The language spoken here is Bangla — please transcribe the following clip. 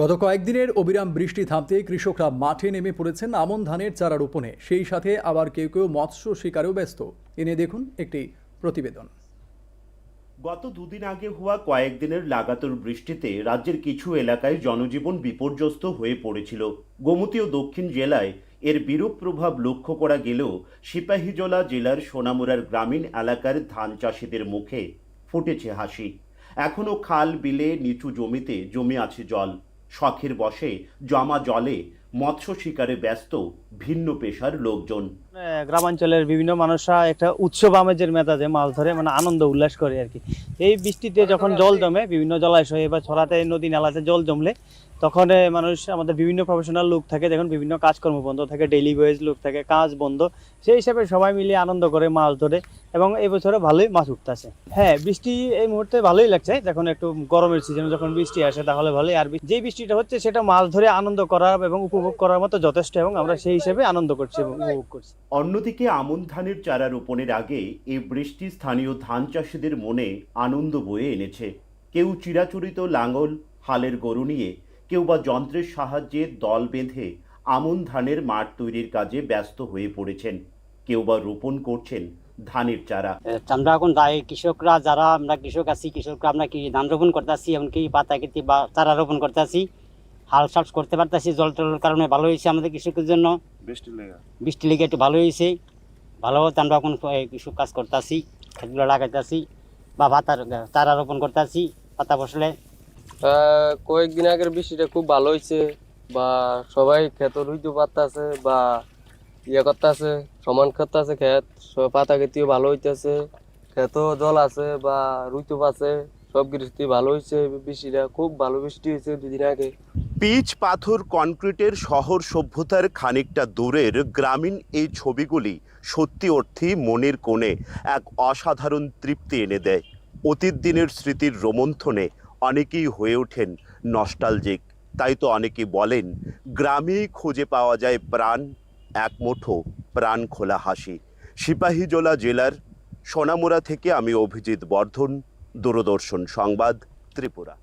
গত কয়েকদিনের অবিরাম বৃষ্টি থামতে কৃষকরা মাঠে নেমে পড়েছেন আমন ধানের চারা রোপণে সেই সাথে আবার কেউ কেউ মৎস্য শিকারেও ব্যস্ত। এনে দেখুন একটি প্রতিবেদন। গত দুদিন আগে হওয়া কয়েকদিনের লাগাতার বৃষ্টিতে রাজ্যের কিছু এলাকায় জনজীবন বিপর্যস্ত হয়ে পড়েছিল। গোমতী ও দক্ষিণ জেলায় এর বিরূপ প্রভাব লক্ষ্য করা গেলেও সিপাহীজলা জেলার সোনামুরার গ্রামীণ এলাকার ধান চাষিদের মুখে ফুটেছে হাসি। এখনও খাল, বিলে, নিচু জমিতে জমে আছে জল। শখের বসে জমা জলে মৎস্য শিকারে ব্যস্ত ভিন্ন পেশার লোকজন। গ্রামাঞ্চলের বিভিন্ন মানুষরা একটা উৎসব আমেজের মেজাজে মাছ ধরে মানে আনন্দ উল্লাস করে আর কি। এই বৃষ্টিতে যখন জল জমে, বিভিন্ন জলাশয়ে বা ছড়াতে, নদী নালাতে জল জমলে, তখন মানুষ, আমাদের বিভিন্ন প্রফেশনাল লোক থাকে যখন বিভিন্ন কাজকর্ম বন্ধ থাকে ডেইলি ওয়েজ লোক থাকে, কাজ বন্ধ। সেই হিসাবে সবাই মিলে আনন্দ করে মাছ ধরে এবং এই বছরে ভালোই মাছ উঠতেছে হ্যাঁ বৃষ্টি এই মুহূর্তে ভালোই লাগছে, যখন একটু গরমের সিজনে যখন বৃষ্টি আসে, তাহলে ভালোই। আর যে বৃষ্টিটা হচ্ছে, সেটা মাছ ধরে আনন্দ করার এবং উপভোগ করার মতো যথেষ্ট এবং আমরা সেই হিসেবে আনন্দ করছি এবং উপভোগ করছি। অন্যদিকে আমন ধানের চারা রোপণের আগে এই বৃষ্টি স্থানীয় ধান চাষিদের মনে আনন্দ বয়ে এনেছে। কেউ চিরাচরিত লাঙল হালের গরু নিয়ে কেউ বা যন্ত্রের সাহায্যে দল বেঁধে আমন ধানের মাঠ তৈরির কাজে ব্যস্ত হয়ে পড়েছেন। কেউ বা রোপণ করছেন ধানের চারা। আমরা এখন দায় কৃষকরা যারা আমরা কৃষক আছি কৃষকরা আমরা কি ধান রোপণ করতেছি এমনকি পাতা কেটে বা চারা রোপণ করতেছি হাল চাষ করতে পারতেছি জল টলের কারণে ভালো হয়েছে আমাদের কৃষকের জন্য। বৃষ্টি লেগে। একটু ভালো হয়েছে। ভালো হতে আমরা এখন কৃষক কাজ করতেছি খেতগুলো লাগাইতেছি বা ভাতার চারা রোপণ করতেছি পাতা বসলে। আহ, কয়েকদিন আগের বৃষ্টিটা খুব ভালো হয়েছে বা সবাই ক্ষেত রুইতে পারতেছে বা ইয়ে করতেছে সমান করতেছে ক্ষেত সব পাতা খেতেও ভালো হইতেছে ক্ষেত জল আছে বা রুইতে পাচ্ছে সব কিছুতেই ভালো হয়েছে, বৃষ্টিটা খুব ভালো বৃষ্টি হয়েছে দুদিন আগে। পিচ, পাথর, কনক্রিটের শহর সভ্যতার খানিকটা দূরের গ্রামীণ এই ছবিগুলি সত্যি অর্থেই মনের কোণে এক অসাধারণ তৃপ্তি এনে দেয়। অতীত দিনের স্মৃতির রোমন্থনে অনেকেই হয়ে ওঠেন নস্টালজিক। তাই তো অনেকে বলেন, গ্রামেই খুঁজে পাওয়া যায় প্রাণ, এক মুঠো প্রাণ খোলা হাসি। সিপাহীজলা জেলার সোনামুড়া থেকে আমি অভিজিৎ বর্ধন। দূরদর্শন সংবাদ ত্রিপুরা।